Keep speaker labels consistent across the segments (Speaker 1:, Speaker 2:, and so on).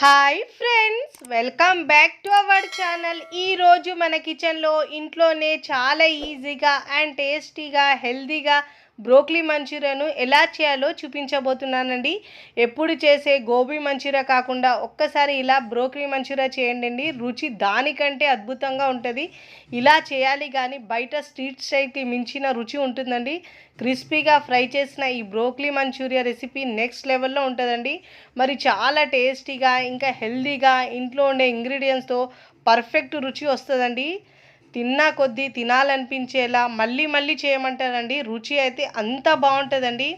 Speaker 1: Hi friends welcome back to our channel. ఈరోజు మన కిచెన్లో ఇంట్లోనే చాలా ఈజీగా అండ్ టేస్టీగా హెల్తీగా బ్రోక్లీ మంచూరియాను ఎలా చేయాలో చూపించబోతున్నానండి. ఎప్పుడు చేసే గోబీ మంచూరియా కాకుండా ఒక్కసారి ఇలా బ్రోక్లీ మంచూరియా చేయండి అండి రుచి దానికంటే అద్భుతంగా ఉంటుంది. ఇలా చేయాలి కానీ బయట స్ట్రీట్ స్టైల్కి మించిన రుచి ఉంటుందండి. క్రిస్పీగా ఫ్రై చేసిన ఈ బ్రోక్లీ మంచూరియా రెసిపీ నెక్స్ట్ లెవెల్లో ఉంటుందండి. మరి చాలా టేస్టీగా ఇంకా హెల్తీగా ఇంట్లో ఉండే ఇంగ్రీడియంట్స్తో పర్ఫెక్ట్ రుచి వస్తుందండి. తిన్నా కొద్దీ తినాలనిపించేలా మళ్ళీ మళ్ళీ చేయమంటారండి. రుచి అయితే అంత బాగుంటుందండి.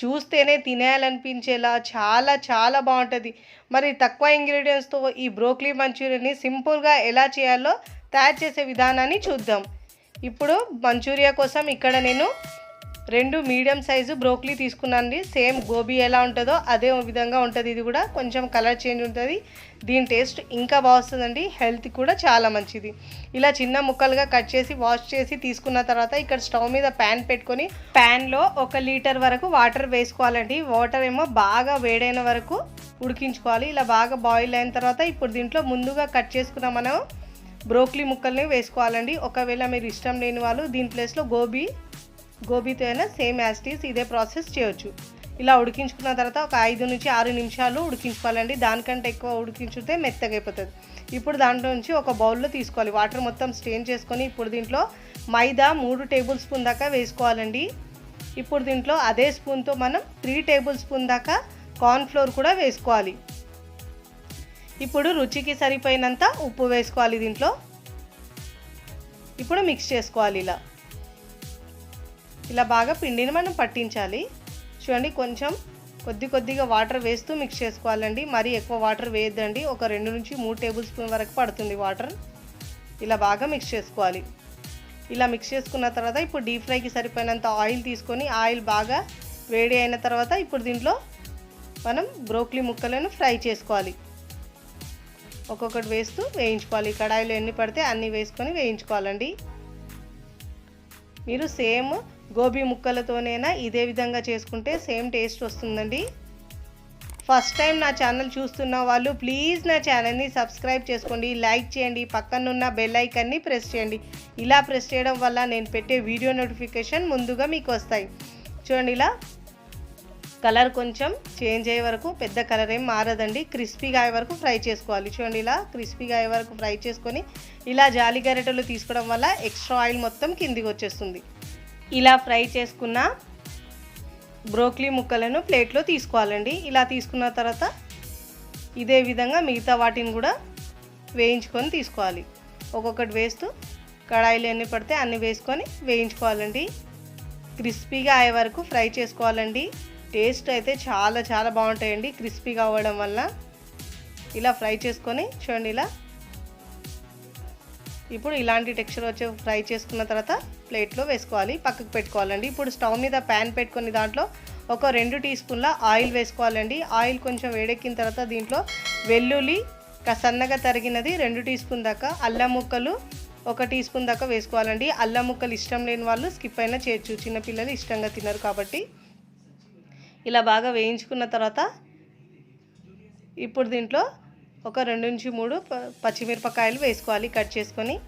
Speaker 1: చూస్తేనే తినేయాలనిపించేలా చాలా చాలా బాగుంటుంది. మరి తక్కువ ఇంగ్రీడియంట్స్తో ఈ బ్రోక్లీ మంచూరియాని సింపుల్గా ఎలా చేయాలో తయారు చేసే విధానాన్ని చూద్దాం. ఇప్పుడు మంచూరియా కోసం ఇక్కడ నేను రెండు మీడియం సైజు బ్రోక్లీ తీసుకున్నానండి. సేమ్ గోబీ ఎలా ఉంటుందో అదే విధంగా ఉంటుంది. ఇది కూడా కొంచెం కలర్ చేంజ్ ఉంటుంది. దీని టేస్ట్ ఇంకా బాగుస్తుందండి హెల్త్ కూడా చాలా మంచిది. ఇలా చిన్న ముక్కలుగా కట్ చేసి వాష్ చేసి తీసుకున్న తర్వాత ఇక్కడ స్టవ్ మీద ప్యాన్ పెట్టుకొని ప్యాన్లో ఒక లీటర్ వరకు వాటర్ వేసుకోవాలండి. వాటర్ ఏమో బాగా వేడైన వరకు ఉడికించుకోవాలి. ఇలా బాగా బాయిల్ అయిన తర్వాత ఇప్పుడు దీంట్లో ముందుగా కట్ చేసుకున్న మనం బ్రోక్లీ ముక్కల్ని వేసుకోవాలండి. ఒకవేళ మీరు ఇష్టం లేని వాళ్ళు దీని ప్లేస్లో గోబీ గోబీతో అయినా సేమ్ యాస్టీస్ ఇదే ప్రాసెస్ చేయొచ్చు. ఇలా ఉడికించుకున్న తర్వాత ఒక ఐదు నుంచి ఆరు నిమిషాలు ఉడికించుకోవాలండి. దానికంటే ఎక్కువ ఉడికించుతే మెత్తగా అయిపోతుంది. ఇప్పుడు దాంట్లో నుంచి ఒక బౌల్లో తీసుకోవాలి. వాటర్ మొత్తం స్టెయిన్ చేసుకొని ఇప్పుడు దీంట్లో మైదా మూడు టేబుల్ స్పూన్ దాకా వేసుకోవాలండి. ఇప్పుడు దీంట్లో అదే స్పూన్తో మనం త్రీ టేబుల్ స్పూన్ దాకా కార్న్ఫ్లోర్ కూడా వేసుకోవాలి. ఇప్పుడు రుచికి సరిపోయినంత ఉప్పు వేసుకోవాలి దీంట్లో. ఇప్పుడు మిక్స్ చేసుకోవాలి ఇలా. ఇలా బాగా పిండిని మనం పట్టించాలి. చూడండి కొంచెం కొద్ది కొద్దిగా వాటర్ వేస్తూ మిక్స్ చేసుకోవాలండి. మరీ ఎక్కువ వాటర్ వేయద్దండి. ఒక రెండు నుంచి మూడు టేబుల్ స్పూన్ వరకు పడుతుంది వాటర్. ఇలా బాగా మిక్స్ చేసుకోవాలి. ఇలా మిక్స్ చేసుకున్న తర్వాత ఇప్పుడు డీప్ ఫ్రైకి సరిపోయినంత ఆయిల్ తీసుకొని ఆయిల్ బాగా వేడి అయిన తర్వాత ఇప్పుడు దీంట్లో మనం బ్రోక్లీ ముక్కలను ఫ్రై చేసుకోవాలి. ఒక్కొక్కటి వేస్తూ వేయించుకోవాలి. కడాయిలో ఎన్ని పడితే అన్ని వేసుకొని వేయించుకోవాలండి. మీరు సేమ్ గోబీ ముక్కలతోనైనా ఇదే విధంగా చేసుకుంటే సేమ్ టేస్ట్ వస్తుందండి. ఫస్ట్ టైం నా ఛానల్ చూస్తున్న వాళ్ళు ప్లీజ్ నా ఛానల్ని సబ్స్క్రైబ్ చేసుకోండి లైక్ చేయండి పక్కనున్న బెల్ ఐకన్ని ప్రెస్ చేయండి. ఇలా ప్రెస్ చేయడం వల్ల నేను పెట్టే వీడియో నోటిఫికేషన్ ముందుగా మీకు వస్తాయి. చూడండి ఇలా. కలర్ కొంచెం చేంజ్ అయ్యే వరకు పెద్ద కలర్ ఏం మారదండి. క్రిస్పీగా అయ్యే వరకు ఫ్రై చేసుకోవాలి. చూడండి ఇలా క్రిస్పీగా అయ్యే వరకు ఫ్రై చేసుకొని ఇలా జాలి గరిటెలు తీసుకోవడం వల్ల ఎక్స్ట్రా ఆయిల్ మొత్తం కిందికి వచ్చేస్తుంది. ఇలా ఫ్రై చేసుకున్న బ్రోక్లీ ముక్కలను ప్లేట్లో తీసుకోవాలండి. ఇలా తీసుకున్న తర్వాత ఇదే విధంగా మిగతా వాటిని కూడా వేయించుకొని తీసుకోవాలి. ఒక్కొక్కటి వేస్తూ కడాయిలు ఎన్ని పడితే అన్ని వేసుకొని వేయించుకోవాలండి. క్రిస్పీగా అయ్యే వరకు ఫ్రై చేసుకోవాలండి. టేస్ట్ అయితే చాలా చాలా బాగుంటాయండి క్రిస్పీగా అవ్వడం వల్ల. ఇలా ఫ్రై చేసుకొని చూడండి ఇలా ఇప్పుడు ఇలాంటి టెక్స్చర్ వచ్చే ఫ్రై చేసుకున్న తర్వాత ప్లేట్లో వేసుకోవాలి పక్కకు పెట్టుకోవాలండి. ఇప్పుడు స్టవ్ మీద ప్యాన్ పెట్టుకొని దాంట్లో ఒక రెండు టీ స్పూన్ల ఆయిల్ వేసుకోవాలండి. ఆయిల్ కొంచెం వేడెక్కిన తర్వాత దీంట్లో వెల్లుల్లి సన్నగా తరిగినది రెండు టీ స్పూన్ దాకా అల్లం ముక్కలు ఒక టీ స్పూన్ దాకా వేసుకోవాలండి. అల్లం ముక్కలు ఇష్టం లేని వాళ్ళు స్కిప్ అయినా చేయొచ్చు. చిన్నపిల్లలు ఇష్టంగా తినరు కాబట్టి. ఇలా బాగా వేయించుకున్న తర్వాత ఇప్పుడు దీంట్లో ఒక రెండు నుంచి మూడు ప- పచ్చిమిరపకాయలు వేసుకోవాలి కట్ చేసుకొని.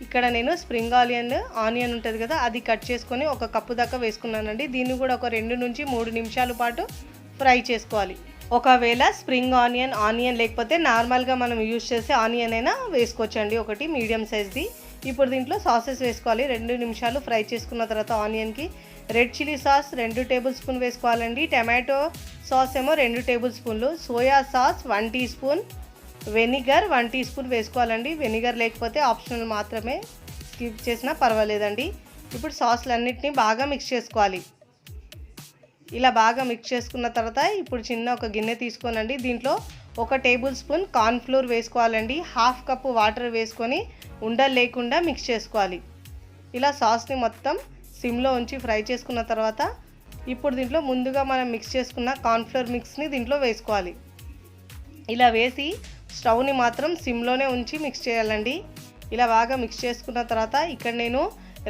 Speaker 1: ఇక్కడ నేను స్ప్రింగ్ ఆనియన్ ఆనియన్ ఉంటుంది కదా అది కట్ చేసుకొని ఒక కప్పు దాకా వేసుకున్నానండి. దీన్ని కూడా ఒక రెండు నుంచి మూడు నిమిషాల పాటు ఫ్రై చేసుకోవాలి. ఒకవేళ స్ప్రింగ్ ఆనియన్ ఆనియన్ లేకపోతే నార్మల్గా మనం యూజ్ చేసే ఆనియన్ అయినా వేసుకోవచ్చండి ఒకటి మీడియం సైజ్ది. ఇప్పుడు దీంట్లో సాసెస్ వేసుకోవాలి రెండు నిమిషాలు ఫ్రై చేసుకున్న తర్వాత ఆనియన్కి. రెడ్ చిల్లీ సాస్ రెండు టేబుల్ స్పూన్ వేసుకోవాలండి. టమాటో సాస్ ఏమో రెండు టేబుల్ స్పూన్లు. Soya sauce one teaspoon. Vinegar one teaspoon వేసుకోవాలండి. వెనిగర్ లేకపోతే ఆప్షనల్ మాత్రమే స్కిప్ చేసినా పర్వాలేదండి. ఇప్పుడు సాస్లన్నిటిని బాగా మిక్స్ చేసుకోవాలి. ఇలా బాగా మిక్స్ చేసుకున్న తర్వాత ఇప్పుడు చిన్న ఒక గిన్నె తీసుకోనండి. దీంట్లో ఒక టేబుల్ స్పూన్ కార్న్ఫ్లోర్ వేసుకోవాలండి. హాఫ్ కప్పు వాటర్ వేసుకొని ఉండలు లేకుండా మిక్స్ చేసుకోవాలి. ఇలా సాస్ని మొత్తం సిమ్లో ఉంచి ఫ్రై చేసుకున్న తర్వాత ఇప్పుడు దీంట్లో ముందుగా మనం మిక్స్ చేసుకున్న కార్న్ఫ్లోర్ మిక్స్ని దీంట్లో వేసుకోవాలి. ఇలా వేసి స్టవ్ని మాత్రం సిమ్లోనే ఉంచి మిక్స్ చేయాలండి. ఇలా బాగా మిక్స్ చేసుకున్న తర్వాత ఇక్కడ నేను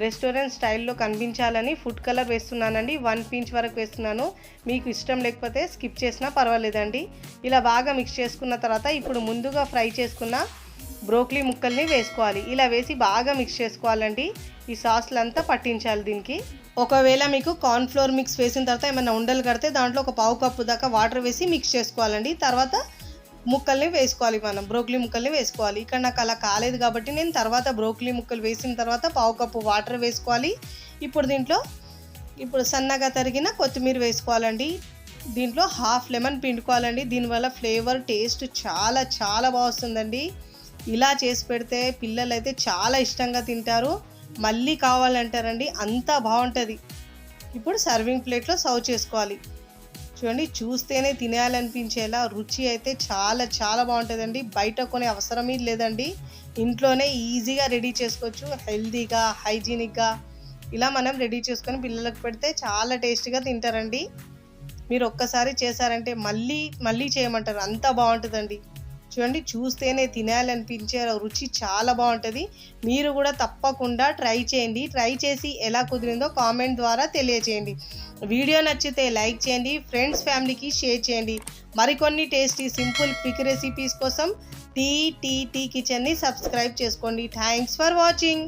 Speaker 1: రెస్టారెంట్ స్టైల్లో కనిపించాలని ఫుడ్ కలర్ వేస్తున్నానండి. వన్ పించ్ వరకు వేస్తున్నాను. మీకు ఇష్టం లేకపోతే స్కిప్ చేసినా పర్వాలేదండి. ఇలా బాగా మిక్స్ చేసుకున్న తర్వాత ఇప్పుడు ముందుగా ఫ్రై చేసుకున్న బ్రోక్లీ ముక్కల్ని వేసుకోవాలి. ఇలా వేసి బాగా మిక్స్ చేసుకోవాలండి. ఈ సాస్లంతా పట్టించాలి దీనికి. ఒకవేళ మీకు కార్న్ఫ్లోర్ మిక్స్ వేసిన తర్వాత ఏమైనా ఉండలు కడితే దాంట్లో ఒక పావు కప్పు దాకా వాటర్ వేసి మిక్స్ చేసుకోవాలండి. తర్వాత ముక్కల్ని వేసుకోవాలి మనం బ్రోకలీ ముక్కల్ని వేసుకోవాలి. ఇక్కడ నాకు అలా కాలేదు కాబట్టి నేను తర్వాత బ్రోకలీ ముక్కలు వేసిన తర్వాత పావు కప్పు వాటర్ వేసుకోవాలి. ఇప్పుడు దీంట్లో ఇప్పుడు సన్నగా తరిగిన కొత్తిమీర వేసుకోవాలండి. దీంట్లో హాఫ్ లెమన్ పిండుకోవాలండి. దీనివల్ల ఫ్లేవర్ టేస్ట్ చాలా చాలా బాగుస్తుందండి ఇలా చేసి పెడితే పిల్లలు అయితే చాలా ఇష్టంగా తింటారు. మళ్ళీ కావాలంటారండి అంత బాగుంటుంది. ఇప్పుడు సర్వింగ్ ప్లేట్లో సర్వ్ చేసుకోవాలి. చూడండి చూస్తేనే తినేయాలనిపించేలా రుచి అయితే చాలా చాలా బాగుంటుందండి. బయట కొనే అవసరమే లేదండి. ఇంట్లోనే ఈజీగా రెడీ చేసుకోవచ్చు. హెల్తీగా హైజీనిక్గా ఇలా మనం రెడీ చేసుకొని పిల్లలకు పెడితే చాలా టేస్టీగా తింటారండి. మీరు ఒక్కసారి చేశారంటే మళ్ళీ మళ్ళీ చేయమంటారు. అంత బాగుంటుందండి. చూడండి చూస్తేనే తినాలనిపించే రుచి చాలా బాగుంటుంది. మీరు కూడా తప్పకుండా ట్రై చేయండి. ట్రై చేసి ఎలా కుదిరిందో కామెంట్ ద్వారా తెలియచేయండి. వీడియో నచ్చితే లైక్ చేయండి ఫ్రెండ్స్ ఫ్యామిలీకి షేర్ చేయండి. మరికొన్ని టేస్టీ సింపుల్ క్విక్ రెసిపీస్ కోసం టీ టీ టీ కిచెన్ని సబ్స్క్రైబ్ చేసుకోండి. Thanks for watching